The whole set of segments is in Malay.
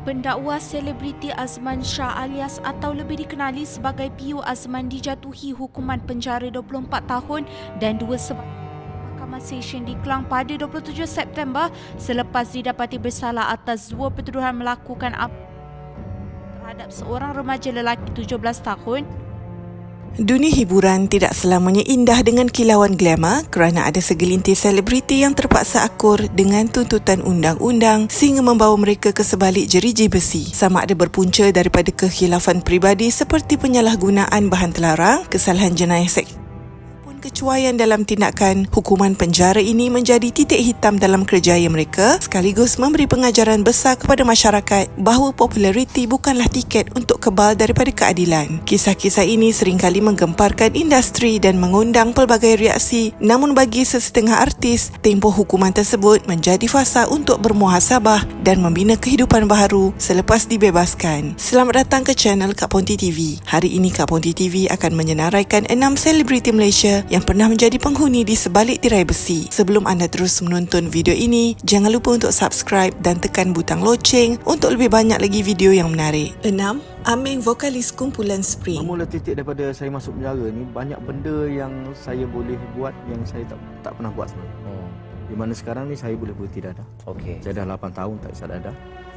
Pendakwa selebriti Azman Shah alias atau lebih dikenali sebagai Piu Azman dijatuhi hukuman penjara 24 tahun dan dua sebab Mahkamah Session di Kelang pada 27 September selepas didapati bersalah atas dua pertuduhan melakukan ap- terhadap seorang remaja lelaki 17 tahun Dunia hiburan tidak selamanya indah dengan kilauan glamour kerana ada segelintir selebriti yang terpaksa akur dengan tuntutan undang-undang sehingga membawa mereka ke sebalik jeriji besi. Sama ada berpunca daripada kekhilafan peribadi seperti penyalahgunaan bahan terlarang, kesalahan jenayah seks kecuaian dalam tindakan hukuman penjara ini menjadi titik hitam dalam kerjaya mereka sekaligus memberi pengajaran besar kepada masyarakat bahawa populariti bukanlah tiket untuk kebal daripada keadilan. Kisah-kisah ini seringkali menggemparkan industri dan mengundang pelbagai reaksi namun bagi sesetengah artis, tempoh hukuman tersebut menjadi fasa untuk bermuhasabah dan membina kehidupan baharu selepas dibebaskan. Selamat datang ke channel Kak Ponti TV. Hari ini Kak Ponti TV akan menyenaraikan enam selebriti Malaysia yang pernah menjadi penghuni di sebalik tirai besi. Sebelum anda terus menonton video ini, jangan lupa untuk subscribe dan tekan butang loceng untuk lebih banyak lagi video yang menarik. 6. Aming vokalis kumpulan Spring. Bermula titik daripada saya masuk penjara ni banyak benda yang saya boleh buat yang saya tak tak pernah buat sebenarnya. Hmm. Di mana sekarang ni saya boleh berhenti dadah. Okey. Saya dah 8 tahun tak isap dadah.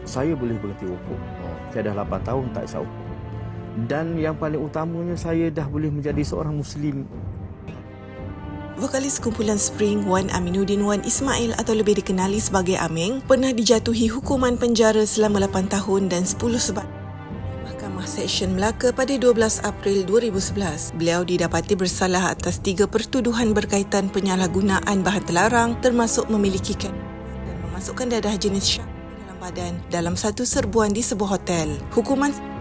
Saya boleh berhenti rokok. Hmm. Saya dah 8 tahun tak isap rokok. Dan yang paling utamanya saya dah boleh menjadi seorang muslim Vokalis kumpulan Spring Wan Aminuddin Wan Ismail atau lebih dikenali sebagai Aming pernah dijatuhi hukuman penjara selama 8 tahun dan 10 sebab Mahkamah Seksyen Melaka pada 12 April 2011. Beliau didapati bersalah atas tiga pertuduhan berkaitan penyalahgunaan bahan terlarang termasuk memiliki dan memasukkan dadah jenis syak dalam badan dalam satu serbuan di sebuah hotel. Hukuman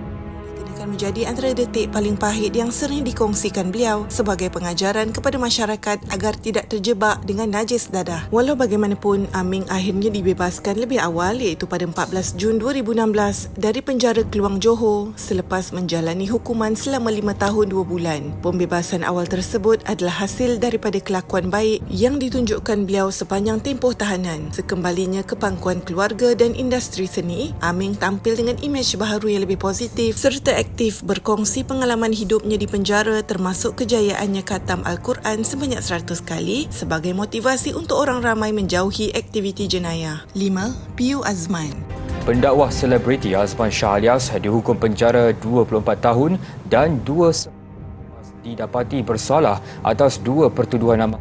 akan menjadi antara detik paling pahit yang sering dikongsikan beliau sebagai pengajaran kepada masyarakat agar tidak terjebak dengan najis dadah. Walau bagaimanapun, Aming akhirnya dibebaskan lebih awal iaitu pada 14 Jun 2016 dari penjara Keluang Johor selepas menjalani hukuman selama 5 tahun 2 bulan. Pembebasan awal tersebut adalah hasil daripada kelakuan baik yang ditunjukkan beliau sepanjang tempoh tahanan. Sekembalinya ke pangkuan keluarga dan industri seni, Aming tampil dengan imej baharu yang lebih positif serta aktif berkongsi pengalaman hidupnya di penjara termasuk kejayaannya khatam Al-Quran sebanyak 100 kali sebagai motivasi untuk orang ramai menjauhi aktiviti jenayah. 5. Piu Azman Pendakwah selebriti Azman Shah alias dihukum penjara 24 tahun dan dua se- didapati bersalah atas dua pertuduhan nama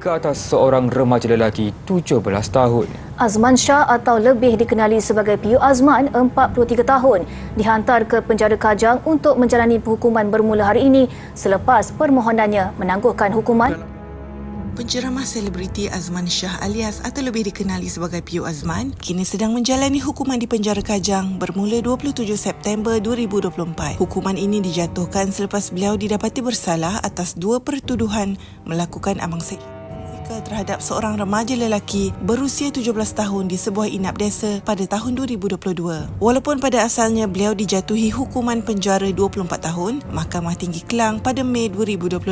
ke atas seorang remaja lelaki 17 tahun. Azman Shah atau lebih dikenali sebagai Piu Azman, 43 tahun, dihantar ke penjara Kajang untuk menjalani hukuman bermula hari ini selepas permohonannya menangguhkan hukuman. Penceramah selebriti Azman Shah alias atau lebih dikenali sebagai Piu Azman kini sedang menjalani hukuman di penjara Kajang bermula 27 September 2024. Hukuman ini dijatuhkan selepas beliau didapati bersalah atas dua pertuduhan melakukan amang seks terhadap seorang remaja lelaki berusia 17 tahun di sebuah inap desa pada tahun 2022. Walaupun pada asalnya beliau dijatuhi hukuman penjara 24 tahun, Mahkamah Tinggi Kelang pada Mei 2025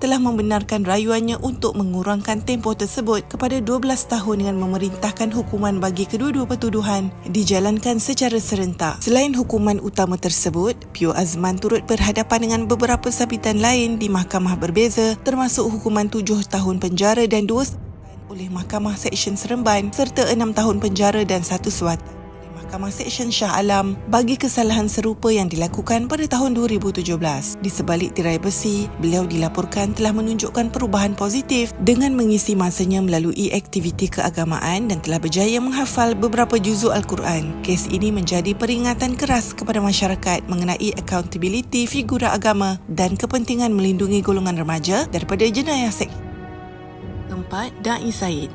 telah membenarkan rayuannya untuk mengurangkan tempoh tersebut kepada 12 tahun dengan memerintahkan hukuman bagi kedua-dua pertuduhan dijalankan secara serentak. Selain hukuman utama tersebut, Pio Azman turut berhadapan dengan beberapa sabitan lain di mahkamah berbeza termasuk hukuman 7 tahun penjara dan dua oleh Mahkamah Seksyen Seremban serta enam tahun penjara dan satu suatan oleh Mahkamah Seksyen Shah Alam bagi kesalahan serupa yang dilakukan pada tahun 2017. Di sebalik tirai besi, beliau dilaporkan telah menunjukkan perubahan positif dengan mengisi masanya melalui aktiviti keagamaan dan telah berjaya menghafal beberapa juzuk Al-Quran. Kes ini menjadi peringatan keras kepada masyarakat mengenai accountability figura agama dan kepentingan melindungi golongan remaja daripada jenayah seks. Keempat, Da'i Said.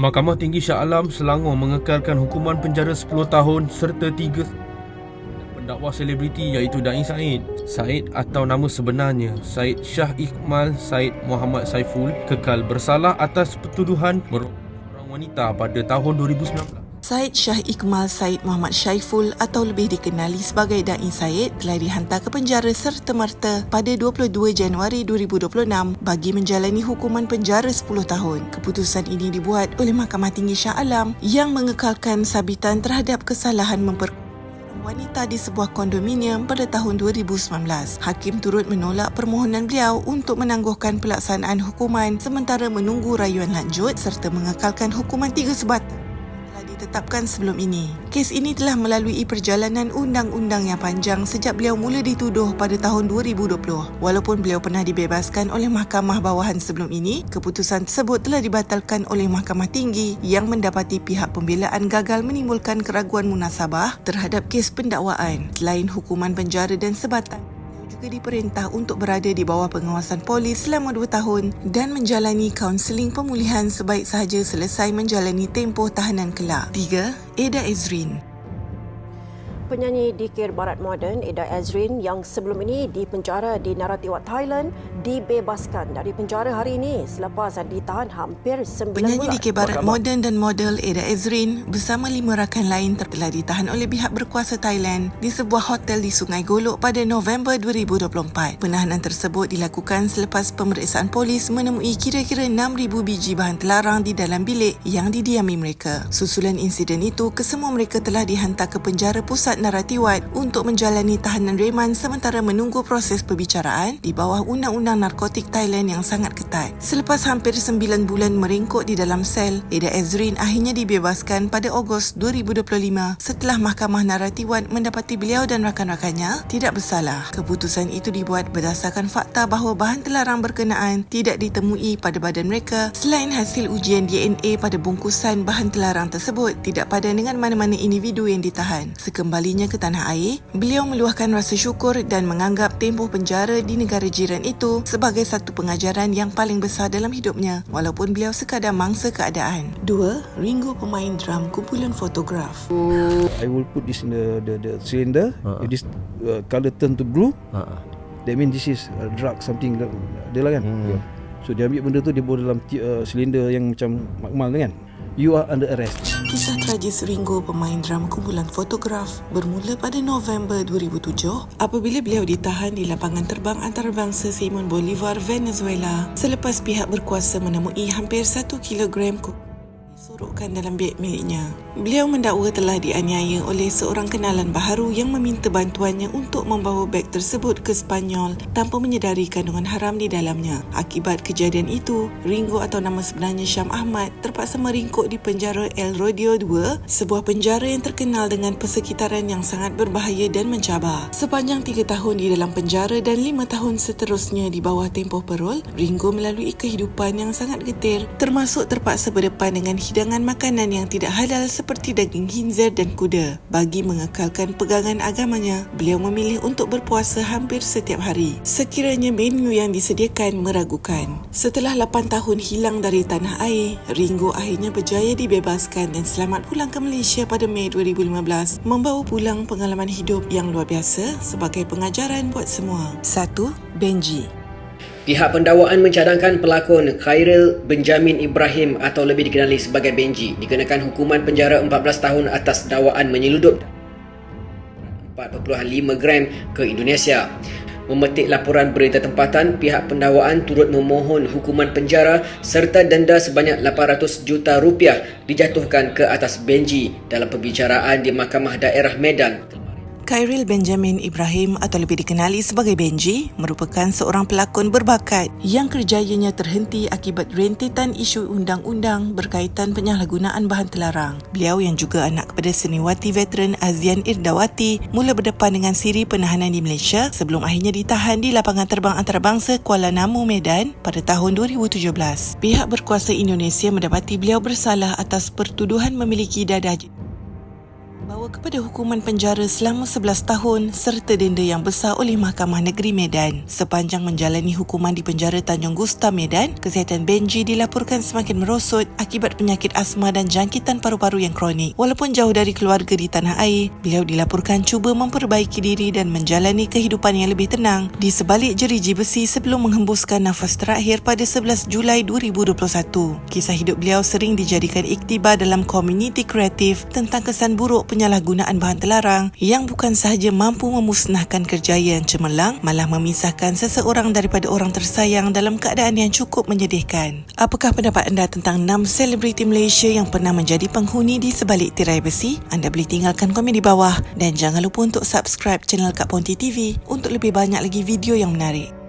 Mahkamah Tinggi Shah Alam Selangor mengekalkan hukuman penjara 10 tahun serta tiga pendakwa selebriti iaitu Dain Said. Said atau nama sebenarnya Said Shah Iqmal Said Muhammad Saiful kekal bersalah atas pertuduhan seorang wanita pada tahun 2019. Said Shah Ikmal Said Muhammad Syaiful atau lebih dikenali sebagai Da'i Said telah dihantar ke penjara serta-merta pada 22 Januari 2026 bagi menjalani hukuman penjara 10 tahun. Keputusan ini dibuat oleh Mahkamah Tinggi Shah Alam yang mengekalkan sabitan terhadap kesalahan memper wanita di sebuah kondominium pada tahun 2019. Hakim turut menolak permohonan beliau untuk menangguhkan pelaksanaan hukuman sementara menunggu rayuan lanjut serta mengekalkan hukuman tiga sebatang telah ditetapkan sebelum ini. Kes ini telah melalui perjalanan undang-undang yang panjang sejak beliau mula dituduh pada tahun 2020. Walaupun beliau pernah dibebaskan oleh Mahkamah Bawahan sebelum ini, keputusan tersebut telah dibatalkan oleh Mahkamah Tinggi yang mendapati pihak pembelaan gagal menimbulkan keraguan munasabah terhadap kes pendakwaan. Selain hukuman penjara dan sebatan, juga diperintah untuk berada di bawah pengawasan polis selama dua tahun dan menjalani kaunseling pemulihan sebaik sahaja selesai menjalani tempoh tahanan kelak. 3. Eda Ezrin penyanyi dikir barat moden Eda Azrin yang sebelum ini dipenjara di Narathiwat Thailand dibebaskan dari penjara hari ini selepas ditahan hampir 9 Penyanyi bulan. dikir barat moden dan model Eda Ezrin bersama lima rakan lain telah ditahan oleh pihak berkuasa Thailand di sebuah hotel di Sungai Golok pada November 2024. Penahanan tersebut dilakukan selepas pemeriksaan polis menemui kira-kira 6,000 biji bahan terlarang di dalam bilik yang didiami mereka. Susulan insiden itu, kesemua mereka telah dihantar ke penjara pusat Naratiwat untuk menjalani tahanan reman sementara menunggu proses perbicaraan di bawah Undang-Undang Narkotik Thailand yang sangat ketat. Selepas hampir 9 bulan meringkuk di dalam sel, Eda Ezrin akhirnya dibebaskan pada Ogos 2025 setelah Mahkamah Naratiwat mendapati beliau dan rakan-rakannya tidak bersalah. Keputusan itu dibuat berdasarkan fakta bahawa bahan terlarang berkenaan tidak ditemui pada badan mereka selain hasil ujian DNA pada bungkusan bahan terlarang tersebut tidak padan dengan mana-mana individu yang ditahan. Sekembali kembalinya ke tanah air, beliau meluahkan rasa syukur dan menganggap tempoh penjara di negara jiran itu sebagai satu pengajaran yang paling besar dalam hidupnya walaupun beliau sekadar mangsa keadaan. 2. Ringo pemain drum kumpulan fotograf. I will put this in the the, the cylinder. Ha. If this uh, color turn to blue, Ha. that means this is a drug something like- dia lah kan. Hmm. So dia ambil benda tu dia bawa dalam ti- uh, silinder yang macam makmal tu kan. You are under arrest. Kisah tragis Ringo pemain drum kumpulan fotograf bermula pada November 2007 apabila beliau ditahan di lapangan terbang antarabangsa Simon Bolivar, Venezuela selepas pihak berkuasa menemui hampir 1 kilogram kokain disorokkan dalam beg miliknya. Beliau mendakwa telah dianiaya oleh seorang kenalan baharu yang meminta bantuannya untuk membawa beg tersebut ke Spanyol tanpa menyedari kandungan haram di dalamnya. Akibat kejadian itu, Ringo atau nama sebenarnya Syam Ahmad terpaksa meringkuk di penjara El Rodeo 2, sebuah penjara yang terkenal dengan persekitaran yang sangat berbahaya dan mencabar. Sepanjang tiga tahun di dalam penjara dan lima tahun seterusnya di bawah tempoh parol, Ringo melalui kehidupan yang sangat getir termasuk terpaksa berdepan dengan hidangan makanan yang tidak halal seperti daging khinzir dan kuda. Bagi mengekalkan pegangan agamanya, beliau memilih untuk berpuasa hampir setiap hari. Sekiranya menu yang disediakan meragukan. Setelah 8 tahun hilang dari tanah air, Ringo akhirnya berjaya dibebaskan dan selamat pulang ke Malaysia pada Mei 2015, membawa pulang pengalaman hidup yang luar biasa sebagai pengajaran buat semua. 1. Benji Pihak pendakwaan mencadangkan pelakon Khairil Benjamin Ibrahim atau lebih dikenali sebagai Benji dikenakan hukuman penjara 14 tahun atas dakwaan menyeludup 4.5 gram ke Indonesia. Memetik laporan berita tempatan, pihak pendakwaan turut memohon hukuman penjara serta denda sebanyak 800 juta rupiah dijatuhkan ke atas Benji dalam perbicaraan di Mahkamah Daerah Medan. Khairil Benjamin Ibrahim atau lebih dikenali sebagai Benji merupakan seorang pelakon berbakat yang kerjayanya terhenti akibat rentetan isu undang-undang berkaitan penyalahgunaan bahan terlarang. Beliau yang juga anak kepada seniwati veteran Azian Irdawati mula berdepan dengan siri penahanan di Malaysia sebelum akhirnya ditahan di lapangan terbang antarabangsa Kuala Namu Medan pada tahun 2017. Pihak berkuasa Indonesia mendapati beliau bersalah atas pertuduhan memiliki dadah kepada hukuman penjara selama 11 tahun serta denda yang besar oleh Mahkamah Negeri Medan. Sepanjang menjalani hukuman di penjara Tanjung Gusta Medan, kesihatan Benji dilaporkan semakin merosot akibat penyakit asma dan jangkitan paru-paru yang kronik. Walaupun jauh dari keluarga di tanah air, beliau dilaporkan cuba memperbaiki diri dan menjalani kehidupan yang lebih tenang di sebalik jeriji besi sebelum menghembuskan nafas terakhir pada 11 Julai 2021. Kisah hidup beliau sering dijadikan iktibar dalam komuniti kreatif tentang kesan buruk penyalahgunaan bahan terlarang yang bukan sahaja mampu memusnahkan kerjaya yang cemerlang, malah memisahkan seseorang daripada orang tersayang dalam keadaan yang cukup menyedihkan. Apakah pendapat anda tentang 6 selebriti Malaysia yang pernah menjadi penghuni di sebalik tirai besi? Anda boleh tinggalkan komen di bawah dan jangan lupa untuk subscribe channel Kak Ponti TV untuk lebih banyak lagi video yang menarik.